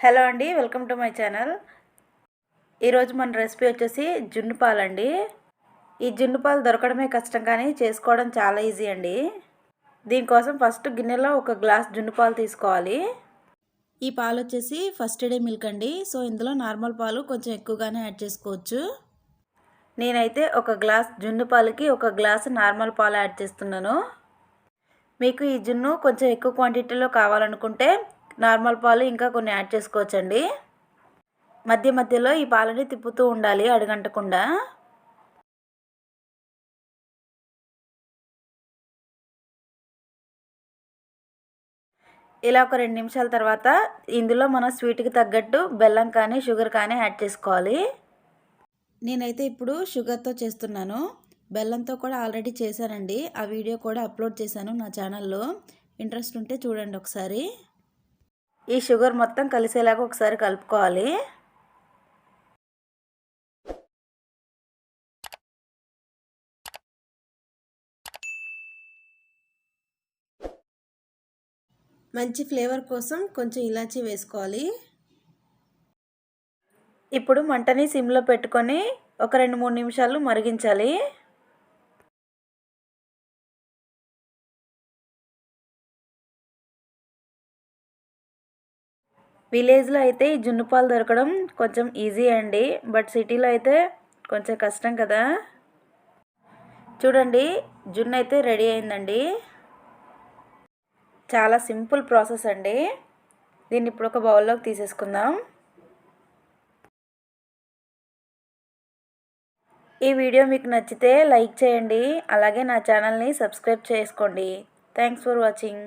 Hello అండి welcome to my channel. ఈరోజు మన రెసిపీ వచ్చేసి జున్ను పాలండి. ఈ జున్ను పాలు దొరకడమే కష్టం కానీ చేసుకోవడం చాలా ఈజీ అండి. దీనికోసం ఫస్ట్ గిన్నెలో ఒక గ్లాస్ జున్ను పాలు తీసుకోవాలి. ఈ పాలు వచ్చేసి ఫస్ట్ డే మిల్క్ అండి సో ఇందులో నార్మల్ పాలు కొంచెం ఎక్కువగానే యాడ్ చేసుకోవచ్చు. నేనైతే ఒక గ్లాస్ జున్ను పాలకి ఒక గ్లాస్ నార్మల్ పాలు యాడ్ చేస్తున్నాను. మీకు ఈ జున్ను కొంచెం ఎక్కువ క్వాంటిటీలో కావాలనుకుంటే నార్మల్ పాలు ఇంకా కొన్ని యాడ్ చేసుకోవచ్చండి. మధ్య మధ్యలో ఈ పాలని తిప్పుతూ ఉండాలి అడుగంటకుండా. ఇలా ఒక రెండు నిమిషాల తర్వాత ఇందులో మన స్వీట్కి తగ్గట్టు బెల్లం కానీ షుగర్ కానీ యాడ్ చేసుకోవాలి. నేనైతే ఇప్పుడు షుగర్తో చేస్తున్నాను. బెల్లంతో కూడా ఆల్రెడీ చేశానండి. ఆ వీడియో కూడా అప్లోడ్ చేశాను నా ఛానల్లో. ఇంట్రెస్ట్ ఉంటే చూడండి ఒకసారి. ఈ షుగర్ మొత్తం కలిసేలాగా ఒకసారి కలుపుకోవాలి. మంచి ఫ్లేవర్ కోసం కొంచెం ఇలాచీ వేసుకోవాలి. ఇప్పుడు మంటని సిమ్లో పెట్టుకొని ఒక రెండు మూడు నిమిషాలు మరిగించాలి. విలేజ్లో అయితే ఈ జున్ను పాలు దొరకడం కొంచెం ఈజీ అండి బట్ సిటీలో అయితే కొంచెం కష్టం కదా. చూడండి జున్ను అయితే రెడీ అయిందండి. చాలా సింపుల్ ప్రాసెస్ అండి. దీన్ని ఇప్పుడు ఒక బౌల్లోకి తీసేసుకుందాం. ఈ వీడియో మీకు నచ్చితే లైక్ చేయండి అలాగే నా ఛానల్ని సబ్స్క్రైబ్ చేసుకోండి. Thanks for watching.